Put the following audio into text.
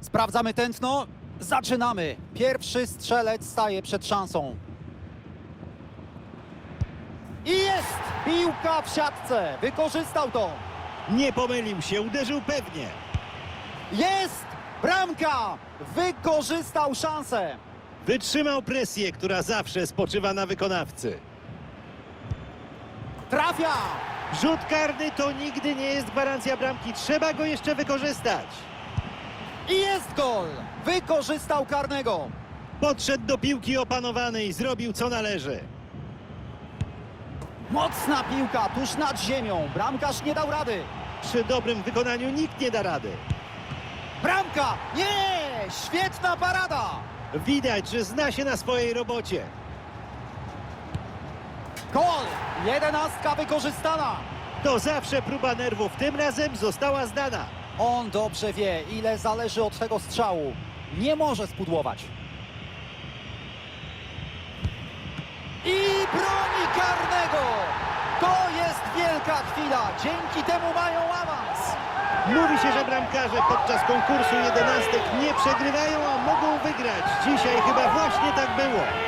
Sprawdzamy tętno. Zaczynamy. Pierwszy strzelec staje przed szansą. I jest! Piłka w siatce. Wykorzystał to. Nie pomylił się, uderzył pewnie. Jest! Bramka! Wykorzystał szansę. Wytrzymał presję, która zawsze spoczywa na wykonawcy. Trafia! Rzut karny to nigdy nie jest gwarancja bramki. Trzeba go jeszcze wykorzystać. I jest gol! Wykorzystał karnego. Podszedł do piłki opanowanej, zrobił co należy. Mocna piłka tuż nad ziemią. Bramkarz nie dał rady. Przy dobrym wykonaniu nikt nie da rady. Bramka! Nie! Świetna parada! Widać, że zna się na swojej robocie. Gol! Jedenastka wykorzystana. To zawsze próba nerwów, tym razem została zdana. On dobrze wie, ile zależy od tego strzału. Nie może spudłować. I broni karnego! To jest wielka chwila. Dzięki temu mają awans. Mówi się, że bramkarze podczas konkursu jedenastek nie przegrywają, a mogą wygrać. Dzisiaj chyba właśnie tak było.